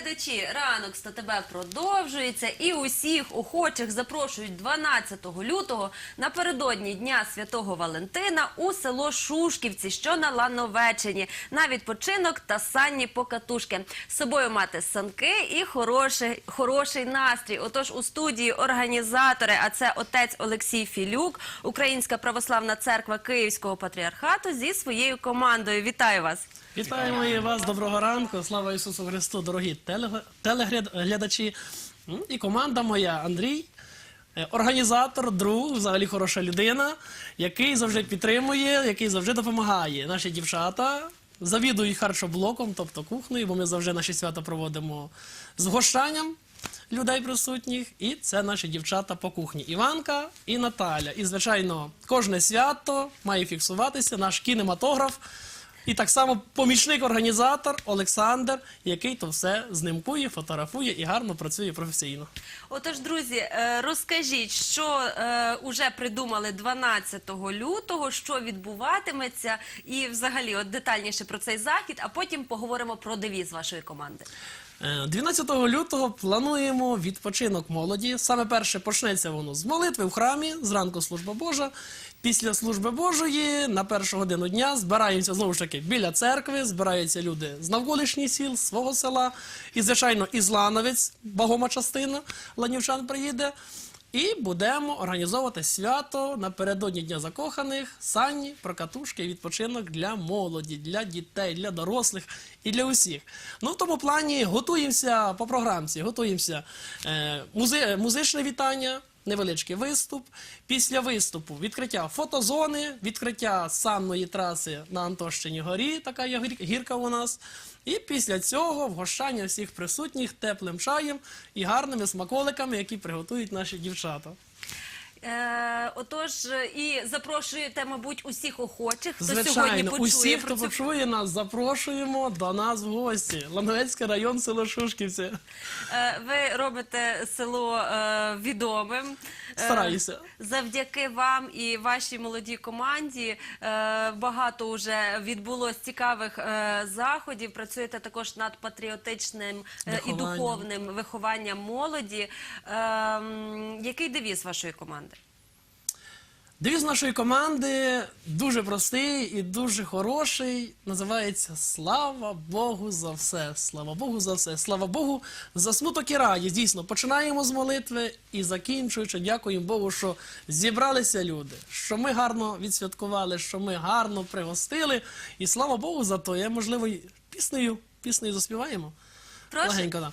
телеглядачі, ранок з ТТБ продовжується і усіх охочих запрошують 12 лютого напередодні Дня Святого Валентина у село Шушківці, що на Лановеччині, на відпочинок та санні покатушки. З собою мати санки і хороший, хороший настрій. Отож, у студії організатори, а це отець Олексій Філюк, Українська православна церква Київського патріархату зі своєю командою. Вітаю вас! Вітаємо і вас, доброго ранку. Слава Ісусу Христу, дорогі телеглядачі. І команда моя Андрій, е, організатор, друг, взагалі хороша людина, який завжди підтримує, який завжди допомагає. Наші дівчата завідують харчоблоком, тобто кухнею, бо ми завжди наші свята проводимо з гощанням людей присутніх. І це наші дівчата по кухні. Іванка і Наталя. І, звичайно, кожне свято має фіксуватися наш кінематограф. І так само помічник-організатор Олександр, який то все знимкує, фотографує і гарно працює професійно. Отож, друзі, е, розкажіть, що вже придумали 12 лютого, що відбуватиметься, і взагалі от детальніше про цей захід, а потім поговоримо про девіз вашої команди. Е, 12 лютого плануємо відпочинок молоді. Саме перше почнеться воно з молитви в храмі, зранку служба Божа. Після служби Божої на першу годину дня збираємося знову ж таки біля церкви, збираються люди з навколишніх сіл, свого села. І, звичайно, ізлановець, багома частина ланівчан приїде. І будемо організовувати свято напередодні Дня закоханих, сані, прокатушки і відпочинок для молоді, для дітей, для дорослих і для усіх. Ну в тому плані готуємося по програмці, готуємося е, музи- музичне вітання. Невеличкий виступ. Після виступу відкриття фотозони, відкриття санної траси на Антощині горі, така є гірка у нас. І після цього вгощання всіх присутніх теплим чаєм і гарними смаколиками, які приготують наші дівчата. Е, отож, і запрошуєте, мабуть, усіх охочих, хто сьогодні Звичайно, почує усі, про хто цю почує нас, запрошуємо до нас в гості. Лановецький район, село Шушківці. Е, Ви робите село е, відомим. Е, Стараюся. Завдяки вам і вашій молодій команді е, багато вже відбулось цікавих е, заходів. Працюєте також над патріотичним е, і Вихованням. духовним вихованням молоді. Е, м, Який девіз вашої команди? Девіз нашої команди дуже простий і дуже хороший. Називається Слава Богу за все. Слава Богу за все. Слава Богу за смуток і радість. Дійсно, починаємо з молитви і закінчуючи, дякуємо Богу, що зібралися люди, що ми гарно відсвяткували, що ми гарно пригостили. І слава Богу за то. Я, можливо, піснею, піснею заспіваємо. Прошу. Легенько, да.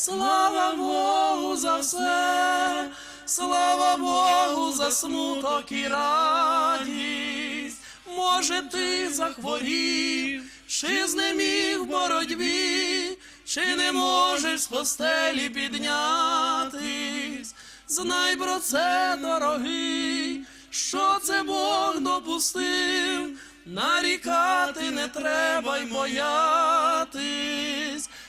Слава Богу за все. Слава Богу за смуток і радість. Може, ти захворів, чи знеміг в боротьбі, чи не можеш з постелі піднятись. Знай про це, дорогий, що це Бог допустив. Нарікати не треба й боятись.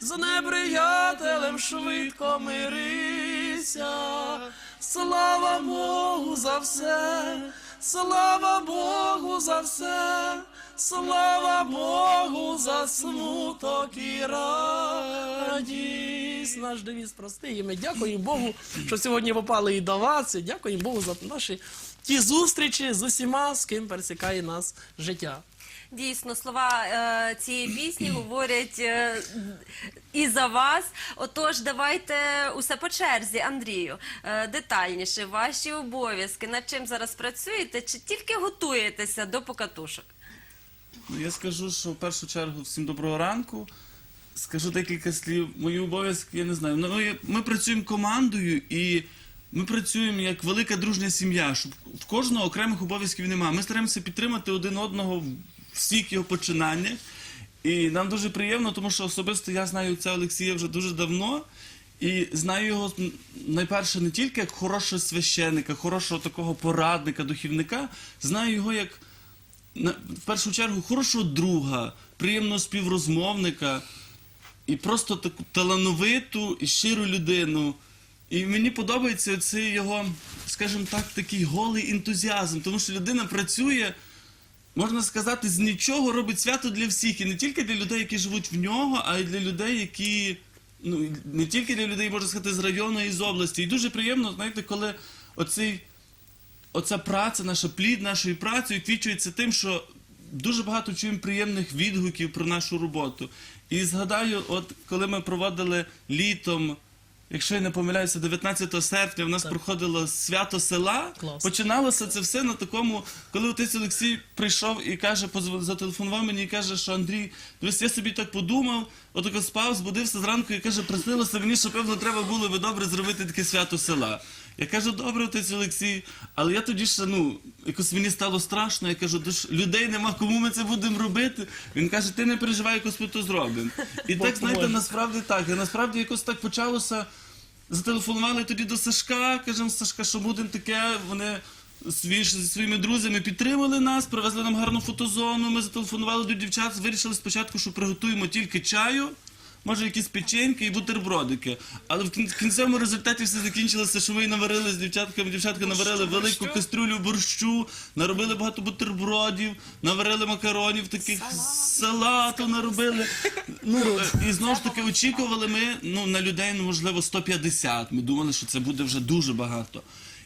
з неприятелем швидко мирися. Слава Богу за все, слава Богу за все, слава Богу за смуток і радість. Наш девіз простий. І ми дякуємо Богу, що сьогодні попали і до вас. І дякуємо Богу за наші ті зустрічі з усіма, з ким пересікає нас життя. Дійсно, слова е, цієї пісні говорять е, і за вас. Отож, давайте усе по черзі, Андрію. Е, детальніше ваші обов'язки, над чим зараз працюєте, чи тільки готуєтеся до покатушок? Ну, я скажу, що в першу чергу всім доброго ранку. Скажу декілька слів. Мої обов'язки, я не знаю. Ну, ми- ми працюємо командою і ми працюємо як велика дружня сім'я, щоб в кожного окремих обов'язків немає. Ми стараємося підтримати один одного всіх його починаннях. І нам дуже приємно, тому що особисто я знаю ця Олексія вже дуже давно. І знаю його найперше не тільки як хорошого священника, хорошого такого порадника, духівника, знаю його як в першу чергу хорошого друга, приємного співрозмовника і просто таку талановиту і щиру людину. І мені подобається цей його, скажімо так, такий голий ентузіазм, тому що людина працює, можна сказати, з нічого робить свято для всіх. І не тільки для людей, які живуть в нього, а й для людей, які. Ну, не тільки для людей, можна сказати, з району і з області. І дуже приємно, знаєте, коли оцей оця праця, наша плід нашої праці відвічується тим, що дуже багато чуємо приємних відгуків про нашу роботу. І згадаю, от коли ми проводили літом, якщо я не помиляюся, 19 серпня в нас проходило свято села. Клас. Починалося це все на такому, коли отець Олексій прийшов і каже, зателефонував мені і каже, що Андрій, дивись, я собі так подумав, отако спав, збудився зранку і каже, приснилося мені, що певно треба було би добре зробити таке свято села. Я кажу, добре, отець Олексій, але я тоді ще, ну, якось мені стало страшно, я кажу, «Та людей нема, кому ми це будемо робити. Він каже, ти не переживай, якось ми то зробимо. І так, знаєте, насправді так. І насправді якось так почалося. Зателефонували тоді до Сашка, кажемо, Сашка, що будемо таке. Вони зі своїми друзями підтримали нас, привезли нам гарну фотозону. Ми зателефонували до дівчат, вирішили спочатку, що приготуємо тільки чаю. Може, якісь печеньки і бутербродики. Але в кін- кінцевому результаті все закінчилося, що ми наварили з дівчатками. Дівчатка наварили велику кастрюлю борщу, наробили багато бутербродів, наварили макаронів, таких салату наробили. Ну і знову ж таки очікували ми ну на людей, ну можливо, 150. Ми думали, що це буде вже дуже багато.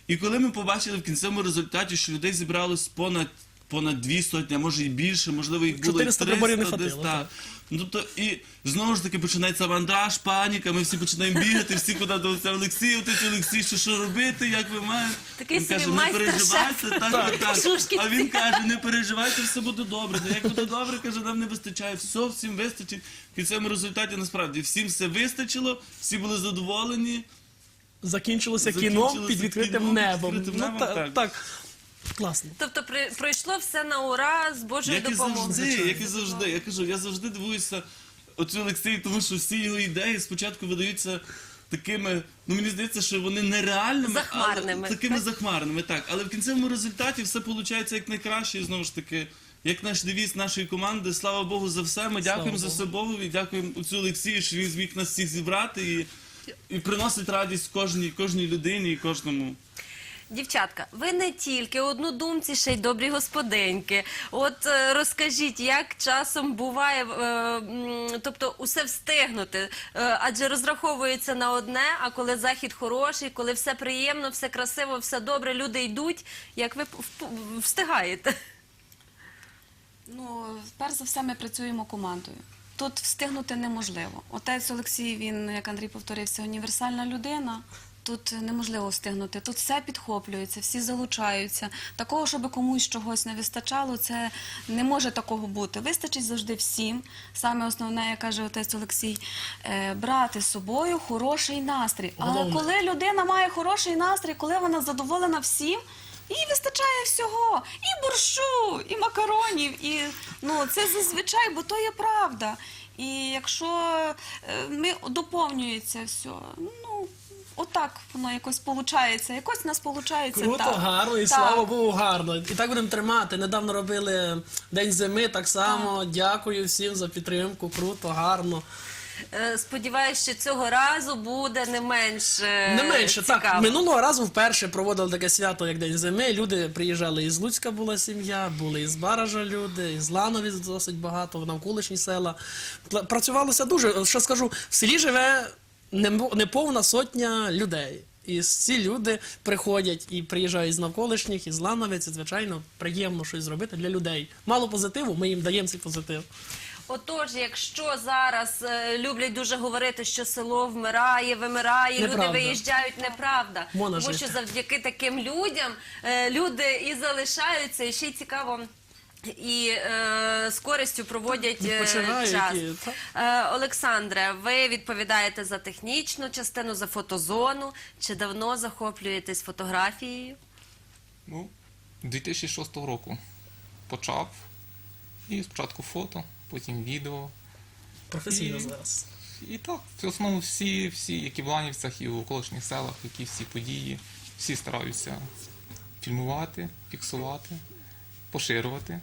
І коли ми побачили в кінцевому результаті, що людей зібралось понад понад дві сотні, а може і більше, можливо, їх було і 400 приборів не 300 десь, хватило, так. Ну, тобто, і знову ж таки починається вандаж, паніка, ми всі починаємо бігати, всі куди до Олексій, отець Олексій, що, що робити, як ви маєте. Такий він собі каже, не майстер-шеф. переживайте, так, так, так. Шушкінці. А він каже, не переживайте, все буде добре. Ну, як буде добре, каже, нам не вистачає, все всім вистачить. В кінцевому результаті насправді всім все вистачило, всі були задоволені. Закінчилося кіно Закінчилося під відкритим кіно під небом. відкритим ну, небом, та- так. так. Класно. Тобто при, пройшло все на ура з Божою Як і допомогою. завжди, як і завжди. Я кажу, я завжди дивуюся оцю Олексію, тому що всі його ідеї спочатку видаються такими, ну мені здається, що вони нереальними, Захмарними, але такими так? захмарними, так. Але в кінцевому результаті все виходить як найкраще, і знову ж таки. Як наш девіз нашої команди, слава Богу за все. Ми дякуємо за Богу і дякуємо оцю Олексію, що він зміг нас всіх зібрати і, і приносить радість кожній, кожній людині і кожному. Дівчатка, ви не тільки однодумці, ще й добрі господиньки. От е, розкажіть, як часом буває, е, тобто усе встигнути, Е, адже розраховується на одне, а коли захід хороший, коли все приємно, все красиво, все добре, люди йдуть, як ви встигаєте? Ну, перш за все, ми працюємо командою. Тут встигнути неможливо. Отець Олексій, він, як Андрій повторився, універсальна людина. Тут неможливо встигнути. Тут все підхоплюється, всі залучаються. Такого, щоб комусь чогось не вистачало, це не може такого бути. Вистачить завжди всім. Саме основне, як каже отець Олексій, е, брати з собою хороший настрій. Але коли людина має хороший настрій, коли вона задоволена всім, їй вистачає всього. І борщу, і макаронів, і ну це зазвичай, бо то є правда. І якщо е, ми доповнюється все, ну отак воно якось виходить. Якось в нас виходить. Круто, так. гарно, і Так. слава Богу, гарно. І так будемо тримати. Недавно робили День зими, так само. Дякую всім за підтримку. Круто, гарно. Е, Сподіваюсь, що цього разу буде не менш е, Не менше, цікаво. так. Минулого разу вперше проводили таке свято, як День зими. Люди приїжджали із Луцька була сім'я, були із Баража люди, із Ланові досить багато, навколишні села. Пла- Працювалося дуже. Що скажу, в селі живе неповна сотня людей. І всі люди приходять і приїжджають з навколишніх, із Лановець, і, звичайно, приємно щось зробити для людей. Мало позитиву, ми їм даємо цей позитив. Отож, якщо зараз е, люблять дуже говорити, що село вмирає, вимирає, люди виїжджають, неправда. Можна Тому жити. що завдяки таким людям е, люди і залишаються, і ще й цікаво. І е, з користю проводять е, час. і- так. Е, Олександре, ви відповідаєте за технічну частину, за фотозону. Чи давно захоплюєтесь фотографією? Ну, 2006 року почав. І спочатку фото, потім відео. Професійно І- зараз. І так, в основному всі, всі, які в Ланівцях і в околишніх селах, які всі події, всі стараються фільмувати, фіксувати, поширювати.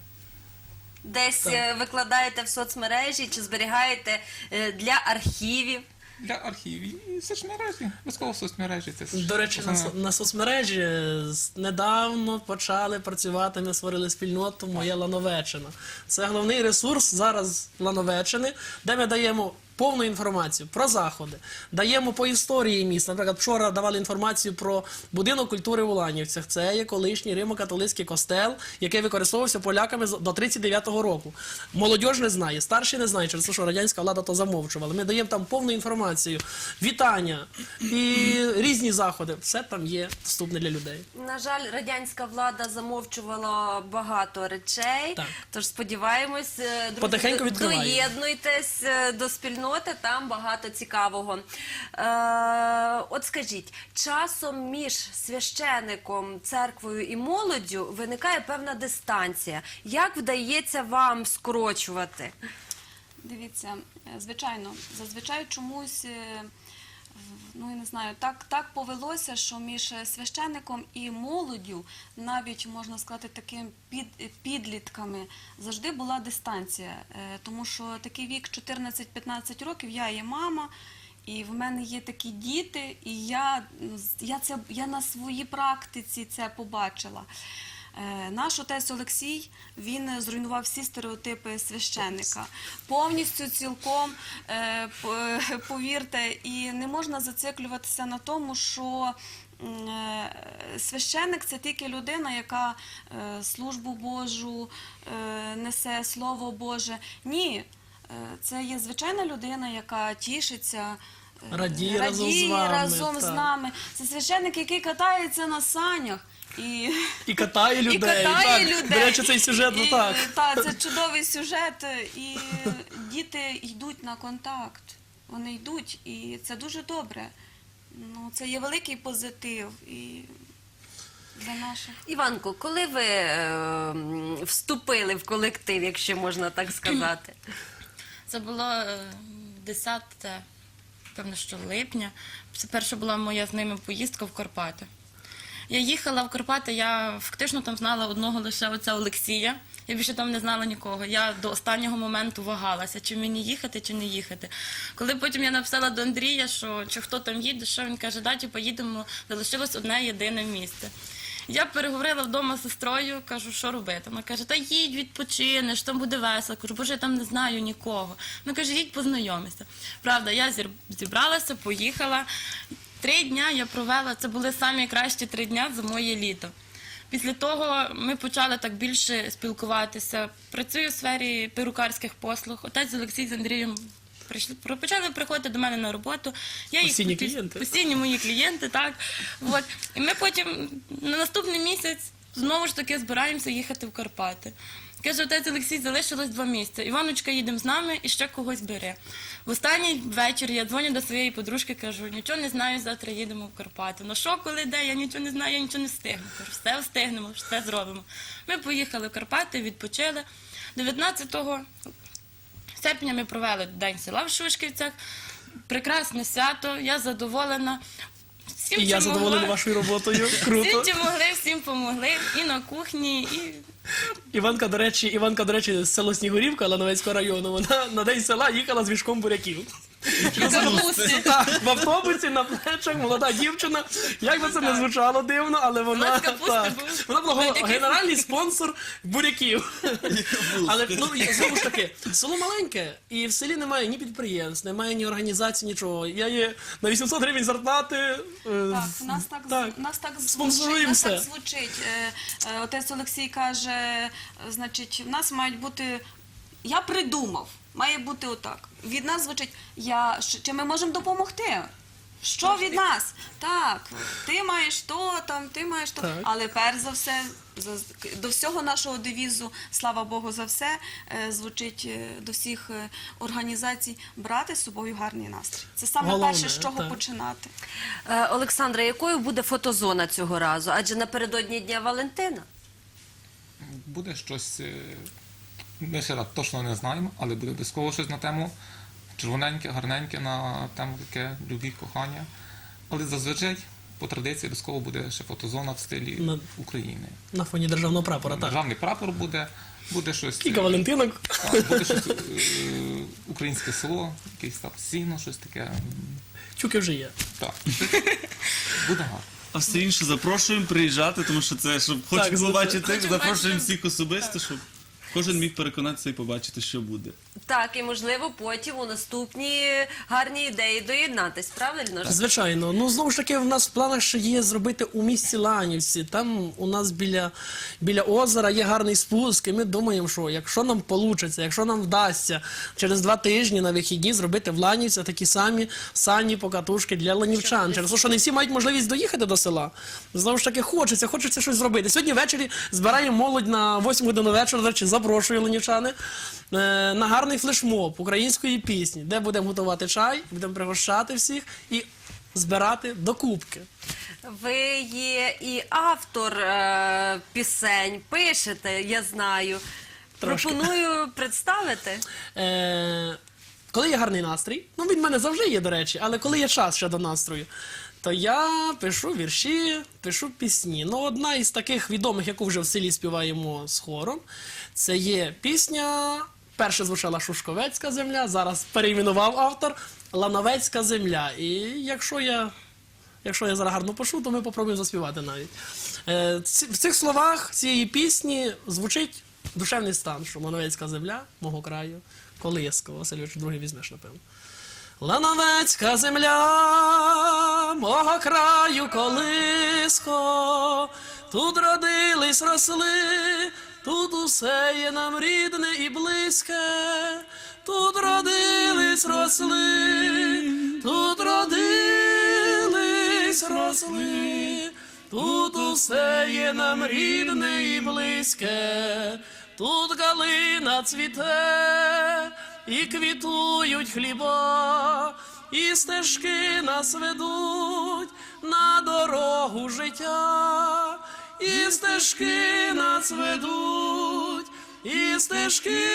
Десь е, викладаєте в соцмережі чи зберігаєте е, для архівів? Для архівів і соцмережі, обов'язково соцмережі. Це ж До речі, на, основне. со- на соцмережі е, недавно почали працювати. Ми створили спільноту Моя Лановечина. Це головний ресурс зараз Лановечини, де ми даємо повну інформацію про заходи, даємо по історії міста. Наприклад, вчора давали інформацію про будинок культури в Уланівцях. Це є колишній римо-католицький костел, який використовувався поляками до 39-го року. Молодь не знає, старші не знають, через те, що радянська влада то замовчувала. Ми даємо там повну інформацію, вітання і різні заходи. Все там є доступне для людей. На жаль, радянська влада замовчувала багато речей. Так. Тож сподіваємось, е, друзі, Потихеньку доєднуйтесь е, до спільноти, там багато цікавого. Е, от скажіть, часом між священиком, церквою і молоддю виникає певна дистанція. Як вдається вам скорочувати? Дивіться, е, звичайно, зазвичай чомусь. Ну, я не знаю, так, так повелося, що між священником і молоддю, навіть можна сказати, таким під, підлітками, завжди була дистанція. Е, Тому що такий вік 14-15 років, я є мама, і в мене є такі діти, і я, я, це, я на своїй практиці це побачила. Е, Наш отець Олексій він зруйнував всі стереотипи священника. Повністю цілком е, е, повірте, і не можна зациклюватися на тому, що священник це тільки людина, яка службу Божу несе Слово Боже. Ні, це є звичайна людина, яка тішиться. Радіє разом з вами, разом з нами. Це священник, який катається на санях. І, І катає людей. катає так. людей. До речі, цей сюжет, ну І, так. та, це чудовий сюжет. І діти йдуть на контакт. Вони йдуть, і це дуже добре. Ну, це є великий позитив і для наших. Іванко, коли ви е, вступили в колектив, якщо можна так сказати? Це було е, 10, певно, що липня. Це перша була моя з ними поїздка в Карпати. Я їхала в Карпати, я фактично там знала одного лише отця Олексія. Я більше там не знала нікого. Я до останнього моменту вагалася, чи мені їхати, чи не їхати. Коли потім я написала до Андрія, що чи хто там їде, що він каже, даті поїдемо, залишилось одне єдине місце. Я переговорила вдома з сестрою, кажу, що робити. Вона каже, та їдь, відпочинеш, там буде весело. Кажу, боже, я там не знаю нікого. Вона каже, їдь познайомися. Правда, я зібралася, поїхала. Три дня я провела, це були самі кращі три дня за моє літо. Після того ми почали так більше спілкуватися. Працюю в сфері перукарських послуг. Отець Олексій з Андрієм прийшли, почали приходити до мене на роботу. Я Постійні їх клієнти. Постійні мої клієнти, так. От. І ми потім на наступний місяць знову ж таки збираємося їхати в Карпати. Каже, отець Олексій, залишилось два місця. Іваночка, їдемо з нами і ще когось бери. В останній вечір я дзвоню до своєї подружки, кажу, нічого не знаю, завтра їдемо в Карпати. Ну що, коли де? Я нічого не знаю, я нічого не встигну. Кажу, все встигнемо, все зробимо. Ми поїхали в Карпати, відпочили. 19 серпня ми провели День села в Шушківцях. Прекрасне свято, я задоволена. Всім, І я чим задоволений могла. вашою роботою. Круто. Всім, чим могли, всім помогли. І на кухні, і Іванка, до речі, Іванка, до речі, з село Снігурівка Лановецького району. Вона на день села їхала з мішком буряків. Так, в автобусі на плечах молода дівчина. Як би це не звучало дивно, але вона Салат капусти так, був. вона була генеральний спонсор буряків. Але ну знову ж таки, село маленьке, і в селі немає ні підприємств, немає ні організації, нічого. Я є на 800 гривень зарплати. е, Так, нас так, так. нас так звучить, нас так звучить. Е, е, Отець Олексій каже, значить, в нас мають бути. Я придумав, має бути отак. Від нас звучить, я чи ми можемо допомогти? Що від нас? Так, ти маєш то, там, ти маєш то. Так. Але перш за все, за- до всього нашого девізу, слава Богу за все, е, звучить е, до всіх е, організацій брати з собою гарний настрій. Це саме Головне, перше, з чого так. починати. Е, Олександра, якою буде фотозона цього разу? Адже напередодні Дня Валентина. Буде щось. е, Ми ще так точно не знаємо, але буде обов'язково щось на тему червоненьке, гарненьке, на тему таке любві, кохання. Але зазвичай по традиції обов'язково буде ще фотозона в стилі На- України. На фоні державного прапора, так. Державний прапор буде, буде щось. Кілька е, Валентинок. Так, буде щось е, українське село, якийсь там сіно, щось таке. Чуки вже є. Так. Буде гарно. А все інше запрошуємо приїжджати, тому що це, щоб хочемо побачити, запрошуємо всіх особисто, щоб кожен міг переконатися і побачити, що буде. Так, і можливо потім у наступні гарні ідеї доєднатись, правильно ж? Звичайно, ну знову ж таки, в нас в планах ще є зробити у місті Ланівці. Там у нас біля, біля озера є гарний спуск, і ми думаємо, що якщо нам вийде, якщо нам вдасться через два тижні на вихідні зробити в Ланівці такі самі сані покатушки для ланівчан. Через те, що не всі мають можливість доїхати до села. Знову ж таки, хочеться, хочеться щось зробити. Сьогодні ввечері збираємо молодь на 8 годину вечора, до речі, запрошую ланівчани. е, На гарний флешмоб української пісні, де будемо готувати чай, будемо пригощати всіх і збирати до кубки. Ви є і автор е, пісень, пишете, я знаю. Трошки. Пропоную представити. Е, коли є гарний настрій, ну він в мене завжди є, до речі, але коли є час ще до настрою, то я пишу вірші, пишу пісні. Ну, одна із таких відомих, яку вже в селі співаємо з хором, це є пісня. Перше звучала Шушковецька земля, зараз перейменував автор Лановецька земля. І якщо я Якщо я зараз гарно пишу, то ми попробуємо заспівати навіть. Е, в цих словах цієї пісні звучить душевний стан, що Лановецька земля мого краю, колиска. Васильович, другий візьмеш, напевно. Лановецька земля мого краю колиско, тут родились, росли, тут усе є нам рідне і близьке, тут родились, росли, тут родились, росли, тут усе є нам рідне і близьке, тут калина цвіте, і квітують хліба, і стежки нас ведуть на дорогу життя, і стежки нас ведуть, і стежки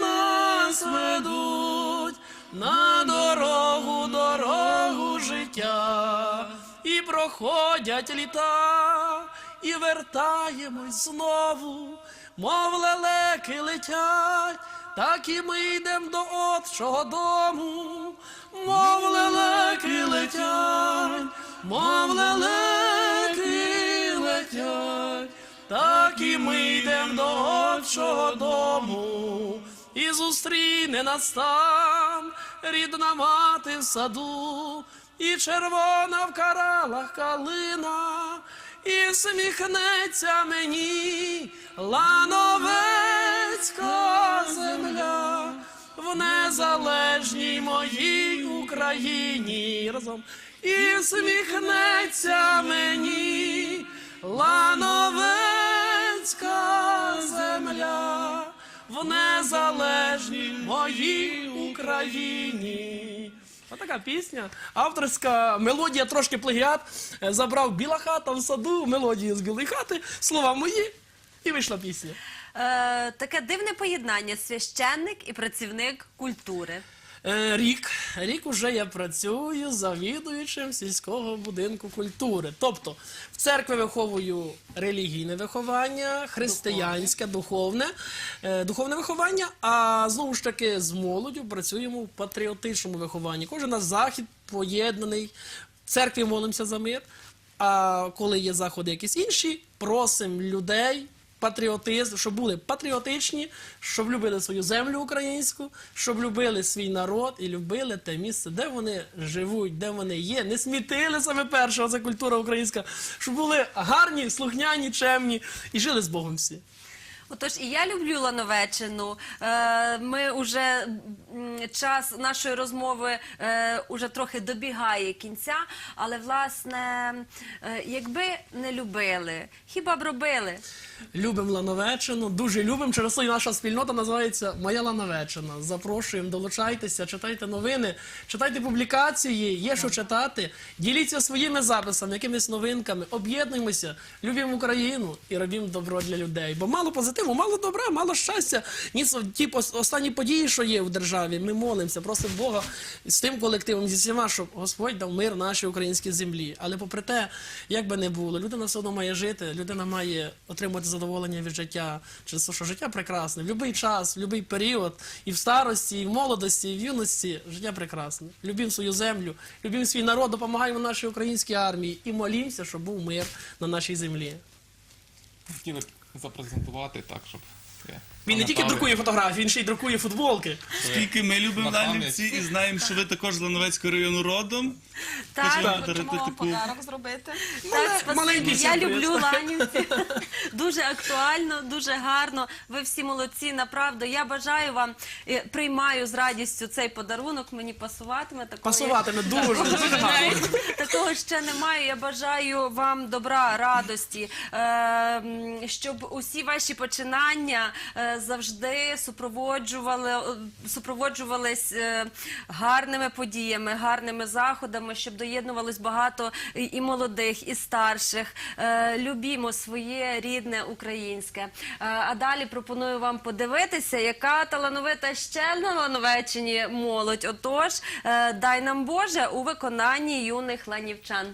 нас ведуть на дорогу, дорогу життя, і проходять літа, і вертаємось знову, мов лелеки летять, так і ми йдемо до отчого дому, мов лелеки летять, мов лелеки летять, так і ми йдемо до отчого дому, і зустріне нас там рідна мати в саду, і червона в каралах калина, і сміхнеться мені лановецька земля в незалежній моїй Україні разом. І сміхнеться мені лановецька земля в незалежній моїй Україні. Отака пісня. Авторська мелодія, трошки плагіат. Е, Забрав біла хата в саду, мелодію з білої хати, слова мої, і вийшла пісня. Е, таке дивне поєднання священник і працівник культури. Е, Рік. Рік уже я працюю завідуючим сільського будинку культури. Тобто в церкві виховую релігійне виховання, християнське, духовне, е, духовне виховання, а знову ж таки з молоддю працюємо в патріотичному вихованні. Кожен наш захід поєднаний. В церкві молимося за мир. А коли є заходи якісь інші, просимо людей патріотизм, щоб були патріотичні, щоб любили свою землю українську, щоб любили свій народ і любили те місце, де вони живуть, де вони є. Не смітили саме першого, це культура українська, щоб були гарні, слухняні, чемні і жили з Богом всі. Отож, і я люблю Лановеччину. Е, Ми вже м, час нашої розмови е, уже трохи добігає кінця, але власне, е, якби не любили, хіба б робили? Любимо Лановеччину, дуже любимо. Через це і наша спільнота називається Моя Лановеччина. Запрошуємо, долучайтеся, читайте новини, читайте публікації, є що читати. Діліться своїми записами, якимись новинками, об'єднуємося, любимо Україну і робимо добро для людей. Бо мало позитиву, мало добра, мало щастя. Ні, ті останні події, що є в державі, ми молимося, просимо Бога з тим колективом, зі всіма, щоб Господь дав мир нашій українській землі. Але попри те, як би не було, людина все одно має жити, людина має отримувати задоволення від життя. Через те, що життя прекрасне. В будь-який час, в будь-який період, і в старості, і в молодості, і в юності життя прекрасне. Любимо свою землю, любимо свій народ, допомагаємо нашій українській армії і молімося, щоб був мир на нашій землі. Запрезентувати так, щоб. Він не тільки друкує фотографії, він ще й друкує футболки. Скільки ми любимо На. Ланівці і знаємо, що ви також з Лановецького району родом. Так, Хочемо Хочемо вам таку подарок зробити. Так, спасибі. маленький я сюрприз. люблю ланівці. Дуже актуально, дуже гарно. Ви всі молодці. Направду. Я бажаю вам, е, приймаю з радістю цей подарунок. Мені пасуватиме такої. Пасуватиме дуже, дуже гарно. Такого ще немає. Я бажаю вам добра, радості, е, м, щоб усі ваші починання е, завжди супроводжували, е, супроводжувались е, гарними подіями, гарними заходами, щоб доєднувалось багато і молодих, і старших. Е, Любімо своє рідне українське. А далі пропоную вам подивитися, яка талановита ще на Лановеччині молодь. Отож, дай нам Боже у виконанні юних ланівчан.